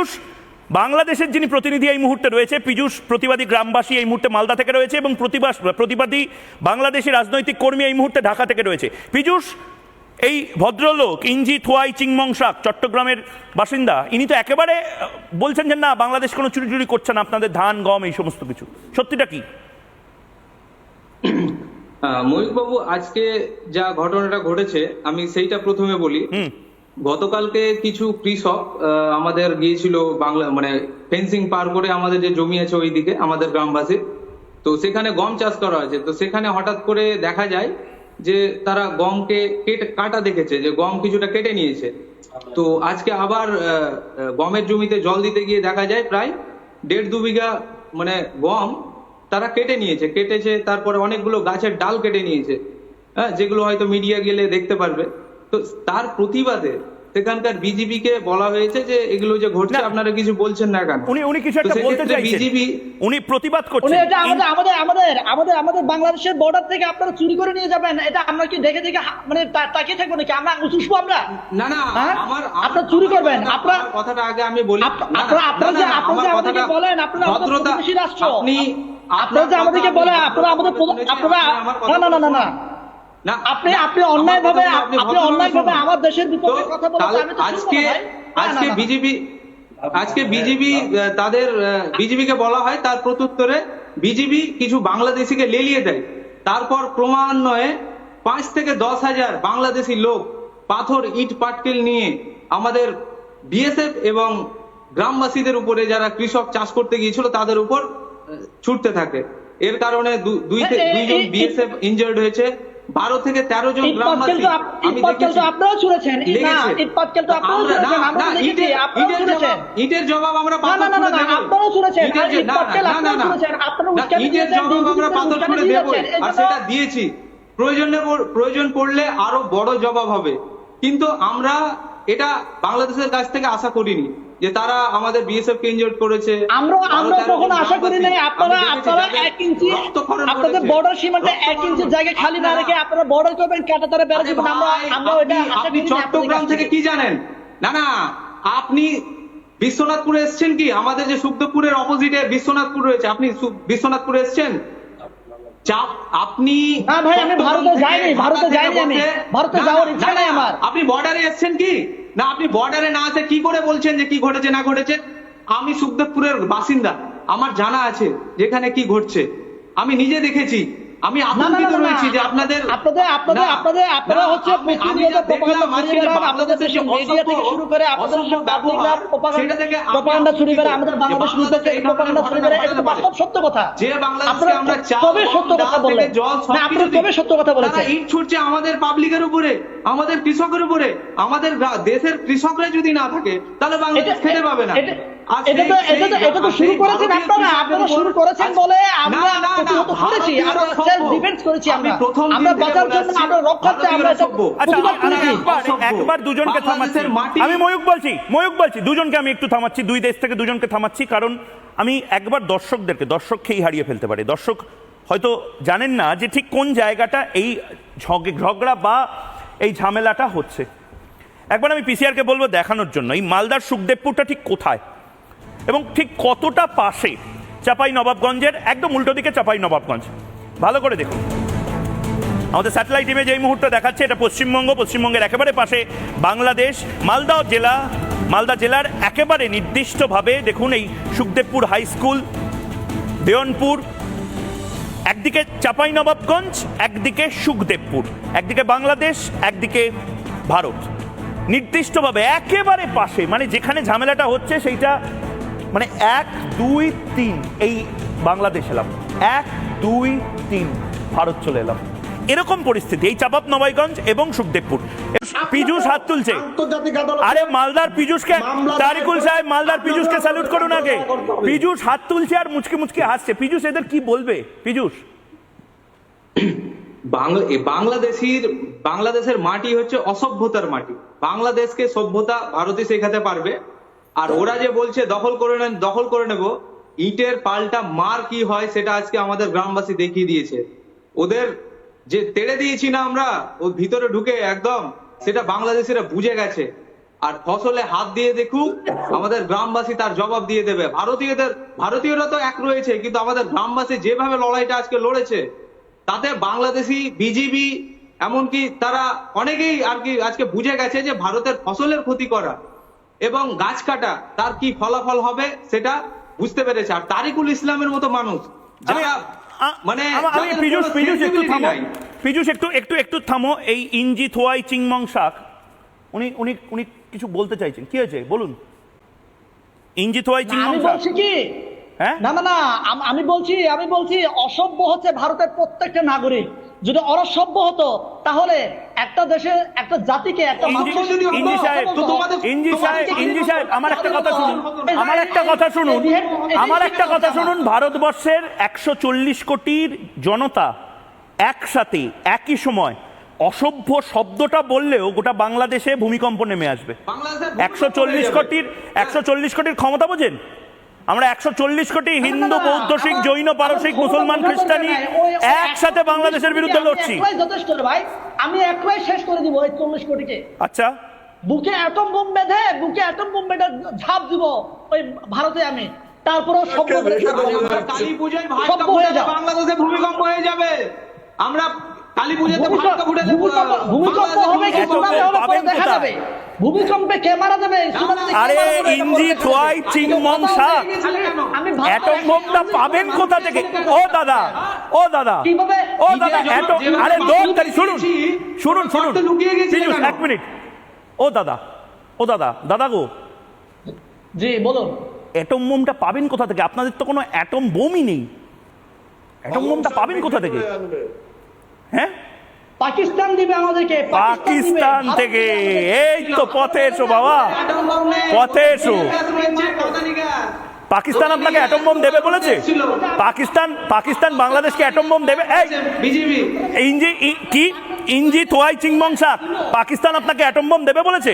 পীযূষ বাংলাদেশের যিনি প্রতিনিধি এই মুহূর্তে রয়েছে পীযূষ প্রতিবাদী গ্রামবাসী এই মুহূর্তে মালদা থেকে রয়েছে এবং প্রতিবাস প্রতিবাদী বাংলাদেশি রাজনৈতিক কর্মী এই মুহূর্তে ঢাকা থেকে রয়েছে। পীযূষ এই ভদ্রলোক ইঞ্জি থোয়াই চিংমং শাক চট্টগ্রামের বাসিন্দা ইনি তো একেবারে বলছেন যে না বাংলাদেশ কোনো চুরি চুরি করছে না আপনাদের ধান গম এই সমস্ত কিছু। সত্যিটা কি? ময়ূকবাবু আজকে যা ঘটনাটা ঘটেছে আমি সেইটা প্রথমে বলি। গতকালকে কিছু কৃষক আমাদের গিয়েছিল বাংলা মানে ফেন্সিং পার করে আমাদের যে জমি আছে ওইদিকে, আমাদের গ্রামবাসী। তো সেখানে গম চাষ করা আছে তো সেখানে হঠাৎ করে দেখা যায় যে তারা গমকে কেটে, কাটা দেখেছে, যে গম কিছুটা কেটে নিয়েছে। তো আজকে আবার গমের জমিতে জল দিতে গিয়ে দেখা যায় প্রায় দেড় দু বিঘা মানে গম তারা কেটে নিয়েছে। কেটেছে, তারপরে অনেকগুলো গাছের ডাল কেটে নিয়েছে। হ্যাঁ যেগুলো হয়তো মিডিয়া গেলে দেখতে পারবে। তো তার প্রতিবাদে সেখানকার বিজেপি কে বলা হয়েছে যে এগুলো যে ঘটছে আপনারা কিছু বলছেন না কেন? উনি উনি কিছু একটা বলতে চাইছেন। বিজেপি উনি প্রতিবাদ উনি করছেন এটা আমাদের আমাদের আমাদের আমাদের আমাদের বাংলাদেশের বর্ডার থেকে আপনারা চুরি করে নিয়ে যাবেন। এটা আমরা কি দেখে দেখে মানে তাকিয়ে থাকব নাকি? আমরা আঙুল চুষবো আমরা? না না হ্যাঁ? আমার আপনারা চুরি করবেন, আপনারা- কথাটা আগে আমি বলি। আপনারা- আপনারা যে- আপনারা যে আমাদেরকে বলেন, আপনারা আমাদের প্রতিবেশী রাষ্ট্র। আপনি আপনারা যে আমাদেরকে কথা বলে আপনারা আমাদের আপনারা আপনি না না না না না আপনি আপনি আমার অন্যায় ভাবে আপনি ভদ্রভাবে অন্যায় ভাবে আমার দেশের বিপক্ষে কথা বলতে আমি তো আজকে আজকে। বিজেপি আজকে বিজেপি তাদের বিজেপি কে বলা হয় তার প্রত্যুত্তরে বিজেপি কিছু বাংলাদেশিকে লেলিয়ে দেয়। তারপর ক্রমান্বয়ে পাঁচ থেকে দশ হাজার বাংলাদেশি লোক পাথর ইট পাটকেল নিয়ে আমাদের বিএসএফ এবং গ্রামবাসীদের উপরে যারা কৃষক চাষ করতে গিয়েছিল তাদের উপর ছুটতে থাকে। এর কারণে দুই দুইজন বিএসএফ ইনজার্ড হয়েছে। বারো থেকে তেরো জন আপনারাও ছুঁড়েছেন ইটের- জবাব- আমরা দেবো। আপনারাও ছুঁড়েছেন। ইটের জবাব আমরা পাথর ছুঁড়ে দিয়েছেন। আর সেটা দিয়েছি। প্রয়োজনে প্রয়োজন পড়লে আরও বড় জবাব হবে। কিন্তু আমরা এটা বাংলাদেশের কাছ থেকে আশা করিনি। যে তারা আমাদের বিএসএফ কে ইনজোর্ড করেছে। আমরা আমরা কখনো আশা করি নাই আপনারা আপনারা যাদের এক ইঞ্চি আপনাদের বর্ডার এক রক্তক্ষরণ ইঞ্চি জায়গা খালি না রেখে আপনারা বর্ডার করবেন কাটা তারা বেড়া দিবেন আমরা আমরা আপনি- আশা করি চট্টগ্রাম থেকে কি জানেন? না না আপনি বিশ্বনাথপুরে এসেছেন কি? আমাদের যে সুখদেবপুরের অপোজিটে বিশ্বনাথপুর রয়েছে। আপনি বিশ্বনাথপুরে এসেছেন? আপনি না ভাই, আমি ভারতে যাইনি, ভারতে যাইনি আমি। ভারতে যাওয়ার ইচ্ছা নাই আমার। আপনি বর্ডারে এসেছেন কি? না, আপনি বর্ডারে না আসে কি করে বলছেন যে কি ঘটেছে, না ঘটেছে? আমি সুখদেবপুরের বাসিন্দা। আমার জানা আছে যেখানে কি ঘটছে। আমি নিজে দেখেছি। আমি আতঙ্কিত রয়েছি যে আপনাদের আপনাদের আপনাদের আপনাদের আপনারা হচ্ছে প্রপাগান্ডা আপনাদের বাংলাদেশে দেশের মিডিয়া থেকে শুরু করে আপনাদের সেটা থেকে প্রপাগান্ডা বেড়ায় আতঙ্কিত আমাদের বাংলাদেশ বাংলাদেশে বিরুদ্ধে এই প্রপাগান্ডা ছড়িয়ে বেড়ায় এটা বাস্তব সত্য কথা। যে বাংলাদেশকে আমরা কবে সত্য কথা থেকে না আপনারা কবে সত্য কথা বলেছেন ইট ছুটছে আমাদের পাবলিকের উপরে আমাদের কৃষকের উপরে আমাদের দেশের কৃষকরা যদি না থাকে তাহলে বাংলাদেশ খেতে পাবে না। এটা- তো এটা তো এটা তো শুরু করেছেন আপনারা। আপনারা শুরু করেছেন বলে আমরা না, না, প্রতিহত করেছি। আমরা সেলফ ডিফেন্স করেছি আমি আমরা। আমরা বাঁচার জন্য আমরা রক্ষার্থে আমরা ভারতীয়রা এটা সভ্য। আচ্ছা প্রতিবাদ আমি করেছি একবার দুজনকে থামাচ্ছি। আমি ময়ূক বলছি ময়ূক বলছি দুজনকে আমি একটু থামাচ্ছি। দুই দেশ থেকে দুজনকে থামাচ্ছি কারণ আমি একবার দর্শকদেরকে দর্শককেই হারিয়ে ফেলতে পারি। দর্শক হয়তো জানেন না যে ঠিক কোন জায়গাটা এই ঝগ- ঝগড়া বা এই ঝামেলাটা হচ্ছে। একবার আমি পিসিআরকে বলব দেখানোর জন্য। এই মালদার সুখদেবপুরটা ঠিক কোথায়? এবং ঠিক কতটা পাশে চাপাই নবাবগঞ্জের একদম উল্টো দিকে চাপাই নবাবগঞ্জ ভালো করে দেখুন। আমাদের স্যাটেলাইট ইমেজ এই মুহূর্তে দেখাচ্ছে, এটা পশ্চিমবঙ্গ, পশ্চিমবঙ্গের একেবারে পাশে বাংলাদেশ, মালদা জেলা, মালদা জেলার একেবারে নির্দিষ্টভাবে দেখুন এই সুখদেবপুর হাই স্কুল দেওয়ানপুর একদিকে চাপাই নবাবগঞ্জ একদিকে সুখদেবপুর, একদিকে বাংলাদেশ, একদিকে ভারত। নির্দিষ্টভাবে একেবারে পাশে মানে যেখানে ঝামেলাটা হচ্ছে সেইটা মানে এক দুই তিন এই বাংলাদেশ এলাম। এক দুই তিন ভারত চলে এলাম। এরকম পরিস্থিতি এই চাপাপ নবাইগঞ্জ এবং সুখদেবপুর। পীযুষ হাত তুলছে। আরে মালদার পীযুষকে তারিকুল সাহেব মালদার পীযুষকে স্যালুট করুন আগে। পীযুষ হাত তুলছে আর মুচকে মুচকে হাসছে। পীযুষ এদের কি বলবে? পীযুষ এ বাংলাদেশির বাংলাদেশের মাটি হচ্ছে অসভ্যতার মাটি। বাংলাদেশকে সভ্যতা ভারতই শেখাতে পারবে। আর ওরা যে বলছে দখল করে নেন, দখল করে নেব, ইটের পাল্টা মার কি হয় সেটা আজকে আমাদের গ্রামবাসী দেখিয়ে দিয়েছে। ওদের যে তেড়ে দিয়েছি না আমরা, ও ভিতরে ঢুকে একদম সেটা বাংলাদেশিরা বুঝে গেছে। আর ফসলে হাত দিয়ে দেখুক, আমাদের গ্রামবাসী তার জবাব দিয়ে দেবে। ভারতীয়দের, ভারতীয়রা তো এক রয়েছে, কিন্তু আমাদের গ্রামবাসী যেভাবে লড়াইটা আজকে লড়েছে, তাতে বাংলাদেশি, বিজিবি, এমনকি তারা অনেকেই আর কি আজকে বুঝে গেছে যে ভারতের ফসলের ক্ষতি করা। এবং গাছ কাটা তার কি ফলাফল হবে সেটা বুঝতে পেরেছে। আর তারিকুল ইসলামের মতো মানুষ যারা মানে আমা- পীযুষ পীযুষ একটু থামো। পীযুষ একটু একটু একটু থামো। এই ইঞ্জি থোয়াই চিংমং শাক উনি উনি উনি কিছু বলতে চাইছেন। কি হয়েছে? বলুন। ইঞ্জি থোয়াই চিংমং শাক। বলছি কি? না না না আমি বলছি আমি বলছি অসভ্য হচ্ছে ভারতের প্রত্যেকটা নাগরিক। যদি অসভ্য হতো তাহলে একটা দেশে একটা জাতিকে একটা ইঞ্জি- মানুষের যদি হতো, সাহেব ইঞ্জি সাহেব ইঞ্জি সাহেব আমার একটা কথা শুনুন। আমার একটা কথা শুনুন। আমার একটা কথা শুনুন। ভারতবর্ষের একশো চল্লিশ কোটির জনতা একসাথে একই সময় অসভ্য শব্দটা বললেও গোটা বাংলাদেশে ভূমিকম্প নেমে আসবে। একশো চল্লিশ কোটির একশো চল্লিশ কোটির ক্ষমতা বোঝেন? আমরা একশো চল্লিশ কোটি হিন্দু বৌদ্ধ শিখ জৈন পারসিক মুসলমান খ্রিস্টানি একসাথে বাংলাদেশের বিরুদ্ধে লড়ছি। যথেষ্ট ভাই। আমি একলাই শেষ করে দিব ওই চল্লিশ কোটিকে। আচ্ছা। বুকে অ্যাটম বোম বেঁধে বুকে অ্যাটম বোম বেঁধে ঝাঁপ দিব ওই ভারতে আমি। তারপরেও সভ্য হয়ে যাও। বাংলাদেশে ভূমিকম্প হয়ে যাবে। আমরা কালী পুজোতে ভূমিকম্প হবে কি? পাবেন দেখা যাবে। ভূমিকম্পে কে মারা যাবে আরে মারা যাবে, এটা ইঞ্জি পরে দেখা থোয়াই যাবে। চিংমং শাক। হচ্ছে, আমি ভারতের অ্যাটম বোমটা পাবেন কোথা থেকে? ও দাদা ও দাদা। ও দাদা অ্যাটম আরে তারি শুনুন শুনুন শুনুন? এক মিনিট। ও দাদা ও দাদা দাদা গো। জি বলুন। অ্যাটম বোমটা পাবেন কোথা থেকে? আপনাদের তো কোনো অ্যাটম বোমই নেই। অ্যাটম বোমটা পাবেন কোথা থেকে? হ্যাঁ? পাকিস্তান দিবে আমাদেরকে পাকিস্তান থেকে। এই তো পথে এসো বাবা। পথে এসো। পাকিস্তান আপনাকে অ্যাটম বোম দেবে বলেছে? পাকিস্তান পাকিস্তান বাংলাদেশকে অ্যাটম বোম দেবে? এই বিজেপি। ইঞ্জি কি? ইঞ্জি তোয়াই শাক পাকিস্তান আপনাকে অ্যাটম বোম দেবে বলেছে?